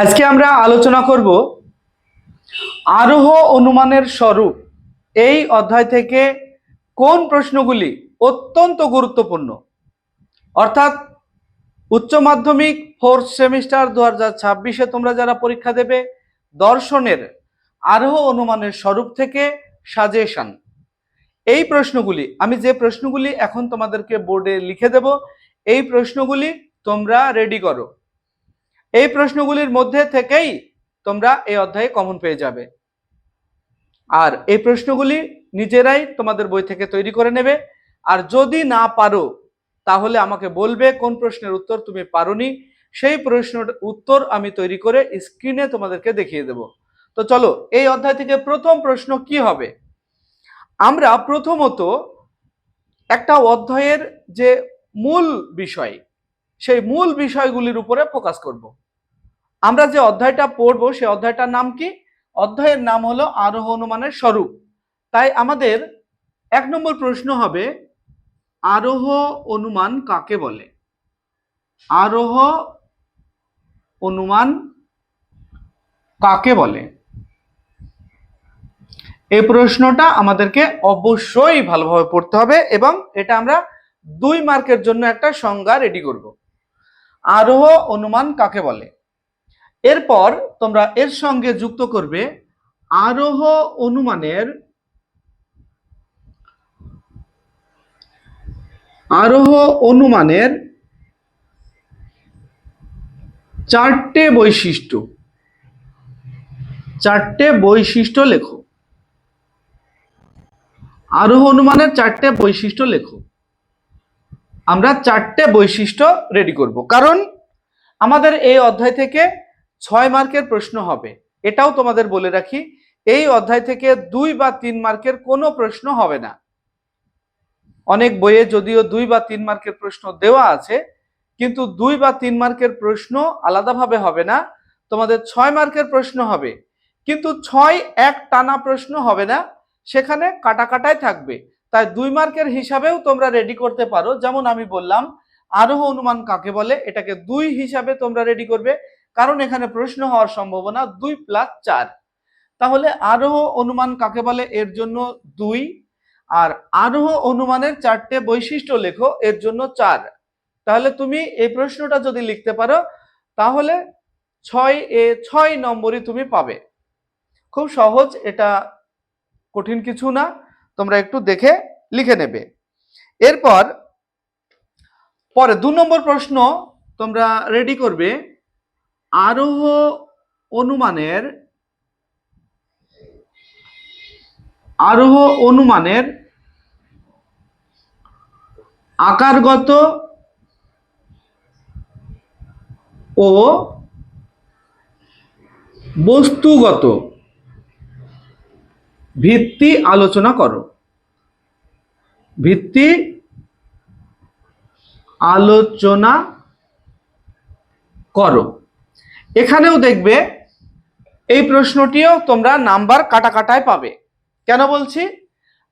আজকে আমরা আলোচনা করব আরোহ অনুমানের স্বরূপ। এই অধ্যায় থেকে কোন প্রশ্নগুলি অত্যন্ত গুরুত্বপূর্ণ? অর্থাৎ উচ্চ মাধ্যমিক ফোর্থ সেমিস্টার দু হাজার ছাব্বিশে তোমরা যারা পরীক্ষা দেবে, দর্শনের আরোহ অনুমানের স্বরূপ থেকে সাজেশন। এই প্রশ্নগুলি, আমি যে প্রশ্নগুলি এখন তোমাদেরকে বোর্ডে লিখে দেব, এই প্রশ্নগুলি তোমরা রেডি করো। এই প্রশ্নগুলির মধ্যে থেকেই তোমরা এই অধ্যায়ে কমন পেয়ে যাবে। আর এই প্রশ্নগুলি নিজেরাই তোমাদের বই থেকে তৈরি করে নেবে। আর যদি না পারো, তাহলে আমাকে বলবে কোন প্রশ্নের উত্তর তুমি পারোনি। সেই প্রশ্নের উত্তর আমি তৈরি করে স্ক্রিনে তোমাদেরকে দেখিয়ে দেব। তো চলো, এই অধ্যায় থেকে প্রথম প্রশ্ন কি হবে? আমরা প্রথমত একটা অধ্যায়ের যে মূল বিষয়, সেই মূল বিষয়গুলির উপরে ফোকাস করব। আমরা যে অধ্যায়টা পড়ব সেই অধ্যায়টার নাম কি? অধ্যায়ের নাম হলো আরোহ অনুমানের স্বরূপ। তাই আমাদের এক নম্বর প্রশ্ন হবে, আরোহ অনুমান কাকে বলে? আরোহ অনুমান কাকে বলে? এই প্রশ্নটা আমাদেরকে অবশ্যই ভালোভাবে পড়তে হবে এবং এটা আমরা দুই মার্কের জন্য একটা সংজ্ঞা রেডি করব। আরোহ অনুমান কাকে বলে? এরপর তোমরা এর সঙ্গে যুক্ত করবে আরোহ অনুমানের আরোহ অনুমানের চারটে বৈশিষ্ট্য। চারটে বৈশিষ্ট্য লেখো। আরোহ অনুমানের চারটে বৈশিষ্ট্য লেখো। আমরা চারটে বৈশিষ্ট্য রেডি করব। কারণ আমাদের এই অধ্যায় থেকে ছয় মার্কের প্রশ্ন হবে। এটাও তোমাদের বলে রাখি, এই অধ্যায় থেকে দুই বা তিন মার্কের কোনো প্রশ্ন হবে না। অনেক বইয়ে যদিও দুই বা তিন মার্কের প্রশ্ন দেওয়া আছে, কিন্তু দুই বা তিন মার্কের প্রশ্ন আলাদাভাবে হবে না। তোমাদের ছয় মার্কের প্রশ্ন হবে, কিন্তু ছয় এক টানা প্রশ্ন হবে না, সেখানে কাটা কাটাই থাকবে। তাই দুই মার্কের হিসাবেও তোমরা রেডি করতে পারো। যেমন আমি বললাম, আরোহ অনুমান কাকে বলে? এটাকে দুই হিসাবে তোমরা রেডি করবে। কারণ এখানে প্রশ্ন হওয়ার সম্ভাবনা দুই প্লাস চার। তাহলে আরোহ অনুমান কাকে বলে? এর জন্য দুই। আর আরোহ অনুমানের চারটে বৈশিষ্ট্য লেখো, এর জন্য চার। তাহলে তুমি এই প্রশ্নটা যদি লিখতে পারো, তাহলে ছয় এ ছয় নম্বরই তুমি পাবে। খুব সহজ, এটা কঠিন কিছু না, তোমরা একটু দেখে লিখে নেবে। এরপর, পরে দু নম্বর প্রশ্ন তোমরা রেডি করবে। আরোহ অনুমানের আরোহ অনুমানের আকারগত ও বস্তুগত ভিত্তি আলোচনা করো। ভিত্তি আলোচনা করো। এখানেও দেখবে এই প্রশ্নটিও তোমরা নাম্বার কাটা কাটায় পাবে। কেন বলছি?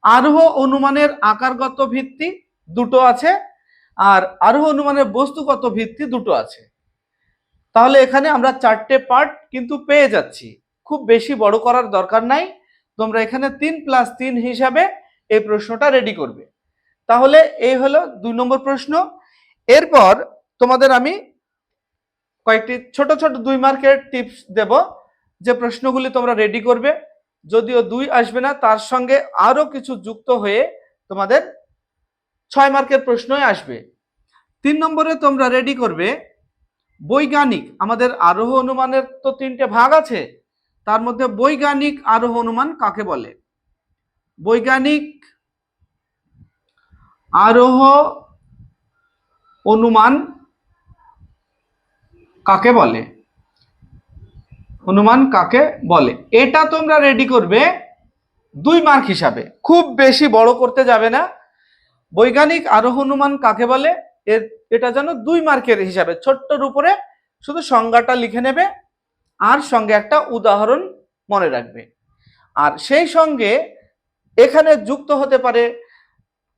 আরোহ অনুমানের আকারগত ভিত্তি দুটো আছে, আর আরোহ অনুমানের বস্তুগত ভিত্তি দুটো আছে। তাহলে এখানে আমরা চারটে পার্ট কিন্তু পেয়ে যাচ্ছি। খুব বেশি বড় করার দরকার নাই। তোমরা এখানে তিন প্লাস তিন হিসাবে এই প্রশ্নটা রেডি করবে। তাহলে এই হলো দুই নম্বর প্রশ্ন। এরপর তোমাদের আমি কয়েকটি ছোট ছোট দুই মার্কের টিপস দেব যে প্রশ্নগুলি তোমরা রেডি করবে। যদিও দুই আসবে না, তার সঙ্গে আরও কিছু যুক্ত হয়ে তোমাদের ছয় মার্কের প্রশ্নই আসবে। তিন নম্বরে তোমরা রেডি করবে, বৈজ্ঞানিক, আমাদের আরোহ অনুমানের তো তিনটে ভাগ আছে, তার মধ্যে বৈজ্ঞানিক আরোহ অনুমান কাকে বলে? বৈজ্ঞানিক আরোহ অনুমান কাকে বলে? অনুমান কাকে বলে? এটা তোমরা রেডি করবে দুই মার্ক হিসাবে। খুব বেশি বড় করতে যাবে না। বৈজ্ঞানিক আরোহ অনুমান কাকে বলে? এর, এটা যেন দুই মার্কের হিসাবে। ছোট্টর উপরে শুধু সংজ্ঞাটা লিখে নেবে আর সঙ্গে একটা উদাহরণ মনে রাখবে। আর সেই সঙ্গে এখানে যুক্ত হতে পারে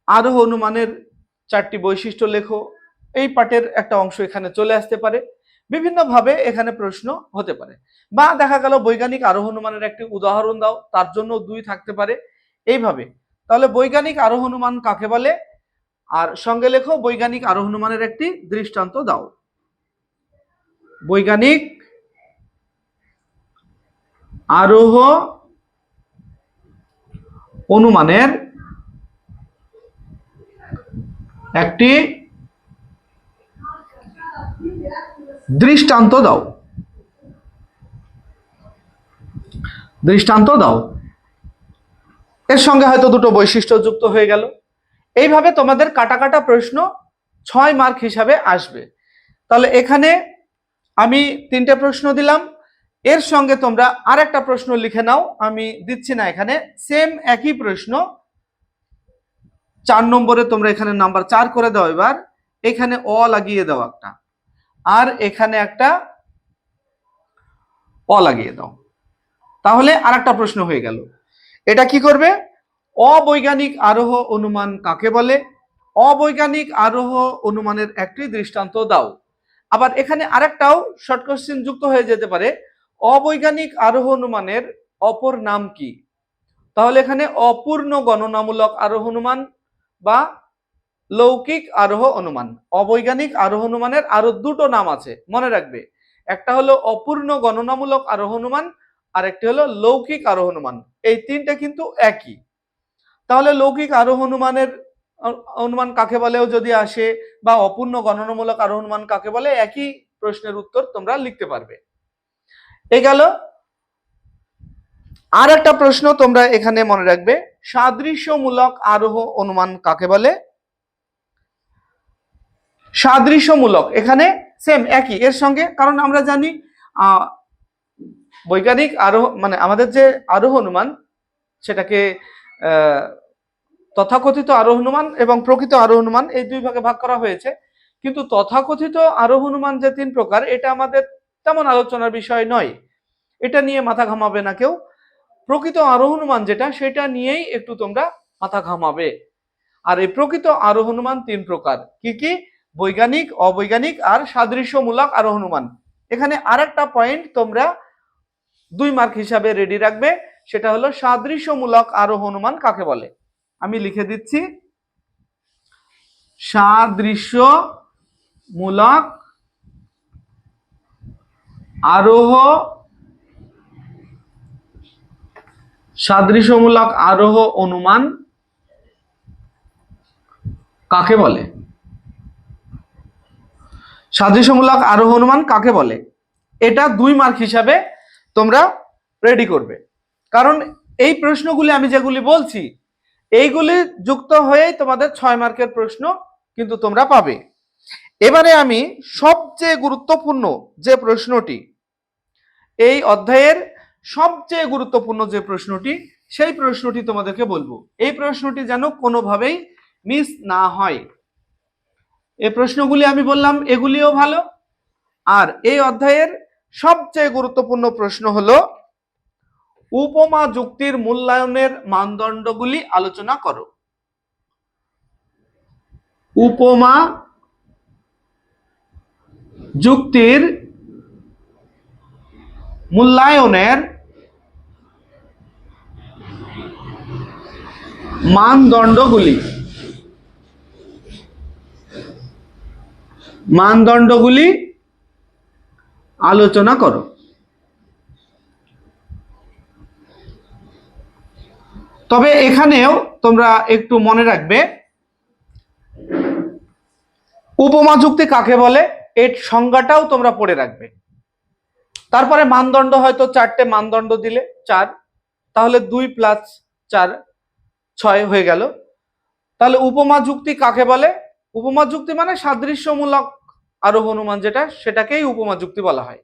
আরোহ অনুমানের চারটি বৈশিষ্ট্য লেখো। এই পাঠের একটা অংশ এখানে চলে আসতে পারে। বিভিন্নভাবে এখানে প্রশ্ন হতে পারে। বা দেখা গেল বৈজ্ঞানিক আরোহণ অনুমানের একটি উদাহরণ দাও, তার জন্য দুই থাকতে পারে। এইভাবে। তাহলে বৈজ্ঞানিক আরোহণ অনুমান কাকে বলে? আর সঙ্গে লেখো, বৈজ্ঞানিক আরোহণ অনুমানের একটি দৃষ্টান্ত দাও। বৈজ্ঞানিক আরোহ অনুমানের একটি দৃষ্টান্ত দাও। দৃষ্টান্ত দাও। এর সঙ্গে হয়তো দুটো বৈশিষ্ট্য যুক্ত হয়ে গেল। এইভাবে তোমাদের কাটা কাটা প্রশ্ন ছয় মার্ক হিসাবে আসবে। তাহলে এখানে আমি তিনটে প্রশ্ন দিলাম। এর সঙ্গে তোমরা আর একটা প্রশ্ন লিখে নাও। আমি দিচ্ছি না এখানে। সেম একই প্রশ্ন। চার নম্বরে তোমরা এখানে নাম্বার চার করে দাও এবার। এখানে অ লাগিয়ে দাও একটা। আর এখানে একটা অ লাগিয়ে দাও। তাহলে আর একটা প্রশ্ন হয়ে গেল। এটা কি করবে? অবৈজ্ঞানিক আরোহ অনুমান কাকে বলে? অবৈজ্ঞানিক আরোহ অনুমানের একটি দৃষ্টান্ত দাও। আবার এখানে আরেকটাও শর্ট কোশ্চেন যুক্ত হয়ে যেতে পারে। অবৈজ্ঞানিক আরোহ অনুমানের অপর নাম কি? তাহলে এখানে অপূর্ণ গণনামূলক আরোহ অনুমান বা লৌকিক আরোহ অনুমান। অবৈজ্ঞানিক আরোহ অনুমানের আরও দুটো নাম আছে, মনে রাখবে। একটা হলো অপূর্ণ গণনামূলক আরোহ অনুমান আর একটি হলো লৌকিক আরোহ অনুমান। এই তিনটা কিন্তু একই। তাহলে লৌকিক আরোহ অনুমানের অনুমান কাকে বলেও যদি আসে বা অপূর্ণ গণনামূলক আরোহ অনুমান কাকে বলে, একই প্রশ্নের উত্তর তোমরা লিখতে পারবে। এ গেল। আর একটা প্রশ্ন তোমরা এখানে মনে রাখবে, সাদৃশ্যমূলক আরোহ অনুমান কাকে বলে? সাদৃশ্যমূলক, এখানে সেম একই। এর সঙ্গে, কারণ আমরা জানি বৈজ্ঞানিক আরোহ মানে আমাদের যে আরোহ অনুমান, সেটাকে তথাকথিত আরোহ অনুমান এবং প্রকৃত আরোহ অনুমান, এই দুই ভাগে ভাগ করা হয়েছে। কিন্তু তথাকথিত আরোহ অনুমান যে তিন প্রকার, এটা আমাদের তেমন আলোচনার বিষয় নয়। এটা নিয়ে মাথা ঘামাবে না কেউ। প্রকৃত আরোহ অনুমান যেটা, সেটা নিয়েই একটু তোমরা মাথা ঘামাবে। আর এই প্রকৃত আরোহ অনুমান তিন প্রকার। কি কি? বৈজ্ঞানিক, অবৈজ্ঞানিক আর সাদৃশ্যমূলক আরোহ অনুমান এখানে আরেকটা পয়েন্ট তোমরা দুই মার্ক হিসাবে রেডি রাখবে, সেটা হলো সাদৃশ্যমূলক আরোহ অনুমান কাকে বলে? আমি লিখে দিচ্ছি। সাদৃশ্যমূলক আরোহ সাদৃশ্যমূলক আরোহ অনুমান কাকে বলে? সাদৃশ্যমূলক আরোহ অনুমান কাকে বলে? এটা দুই মার্ক হিসাবে তোমরা রেডি করবে। কারণ এই প্রশ্নগুলি আমি যেগুলি বলছি, এইগুলি যুক্ত হয়েই তোমাদের ছয় মার্কের প্রশ্ন কিন্তু তোমরা পাবে। এবারে আমি সবচেয়ে গুরুত্বপূর্ণ যে প্রশ্নটি, এই অধ্যায়ের সবচেয়ে গুরুত্বপূর্ণ যে প্রশ্নটি, সেই প্রশ্নটি তোমাদেরকে বলব। এই প্রশ্নটি যেন কোনোভাবেই মিস না হয়। এই প্রশ্নগুলি আমি বললাম, এগুলিও ভালো। আর এই অধ্যায়ের সবচেয়ে গুরুত্বপূর্ণ প্রশ্ন হলো, উপমা যুক্তির মূল্যায়নের মানদণ্ডগুলি আলোচনা করো। উপমা যুক্তির মূল্যায়নের মানদণ্ডগুলি। মানদণ্ডগুলি আলোচনা করো। তবে এখানেও তোমরা একটু মনে রাখবে উপমা যুক্তি কাকে বলে? এর সংজ্ঞাটাও তোমরা পড়ে রাখবে। তারপরে মানদণ্ড হয়তো চারটে মানদণ্ড দিলে, চার। তাহলে দুই প্লাস চার, ছয় হয়ে গেল। তাহলে উপমা যুক্তি কাকে বলে? উপমা যুক্তি মানে সাদৃশ্যমূলক আরোহ অনুমান যেটা, সেটাকেই উপমা যুক্তি বলা হয়।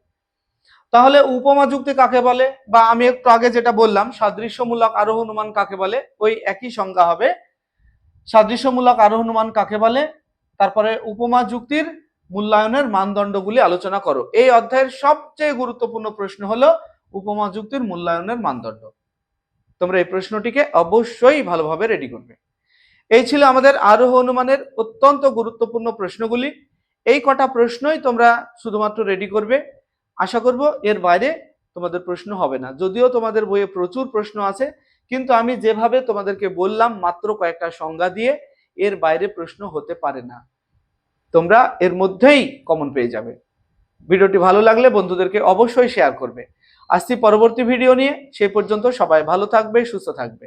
তাহলে উপমা যুক্তি কাকে বলে? বা আমি একটু আগে যেটা বললাম, সাদৃশ্যমূলক আরোহ অনুমান কাকে বলে? ওই একই সংজ্ঞা হবে। সাদৃশ্যমূলক আরোহ অনুমান কাকে বলে? তারপরে উপমা যুক্তির মূল্যায়নের মানদণ্ডগুলি আলোচনা করো। এই অধ্যায়ের সবচেয়ে গুরুত্বপূর্ণ প্রশ্ন হলো উপমা যুক্তির মূল্যায়নের মানদণ্ড। তোমরা এই প্রশ্নটিকে অবশ্যই ভালোভাবে রেডি করবে। এই ছিল আমাদের আরোহ অনুমানের অত্যন্ত গুরুত্বপূর্ণ প্রশ্নগুলি। এই কটা প্রশ্নই তোমরা শুধুমাত্র রেডি করবে। আশা করব এর বাইরে তোমাদের প্রশ্ন হবে না। যদিও তোমাদের বইয়ে প্রচুর প্রশ্ন আছে, কিন্তু আমি যেভাবে তোমাদেরকে বললাম মাত্র কয়েকটা সংজ্ঞা দিয়ে এর বাইরে প্রশ্ন হতে পারে না। তোমরা এর মধ্যেই কমন পেয়ে যাবে। ভিডিওটি ভালো লাগলে বন্ধুদেরকে অবশ্যই শেয়ার করবে। আসছি পরবর্তী ভিডিও নিয়ে। সেই পর্যন্ত সবাই ভালো থাকবে, সুস্থ থাকবে।